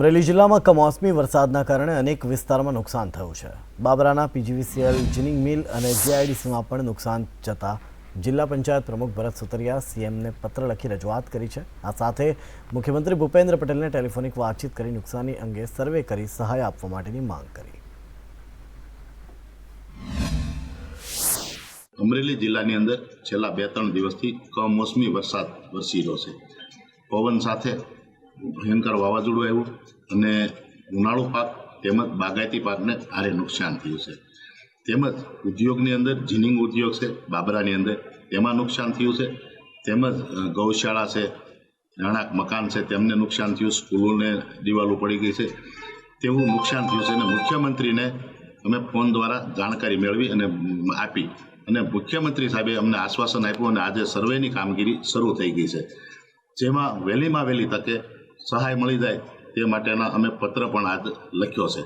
અમરેલી જિલ્લામાં કમોસમી વરસાદના કારણે અનેક વિસ્તારમાં નુકસાન થયું છે. બાબરાના પીજીવીસીએલ જીનિંગ મિલ અને જીઆઈડીસીમાં પણ નુકસાન જતા જિલ્લા પંચાયત પ્રમુખ ભરત સુતરિયા સીએમને પત્ર લખી રજૂઆત કરી છે. આ સાથે મુખ્યમંત્રી ભૂપેન્દ્ર પટેલને ટેલિફોનિક વાતચીત કરી નુકસાની અંગે સર્વે કરી સહાય આપવા માટેની માંગ કરી. અમરેલી જિલ્લાની અંદર છેલ્લા બે ત્રણ દિવસથી કમોસમી વરસાદ વરસી રહ્યો છે. પવન સાથે ભયંકર વાવાઝોડું આવ્યું અને ઉનાળુ પાક તેમજ બાગાયતી પાકને ભારે નુકસાન થયું છે. તેમજ ઉદ્યોગની અંદર, જીનિંગ ઉદ્યોગ છે, બાબરાની અંદર તેમાં નુકસાન થયું છે. તેમજ ગૌશાળા છે રહેણાંક મકાન છે, તેમને નુકસાન થયું, સ્કૂલોને દિવાલો પડી ગઈ છે. તેવું નુકસાન થયું છે અને મુખ્યમંત્રીને અમે ફોન દ્વારા જાણકારી મેળવી અને આપી અને મુખ્યમંત્રી સાહેબે અમને આશ્વાસન આપ્યું અને આજે સર્વેની કામગીરી શરૂ થઈ ગઈ છે. જેમાં વહેલીમાં વહેલી તકે સહાય મળી જાય તે માટેના અમે પત્ર પણ આજ લખ્યો છે.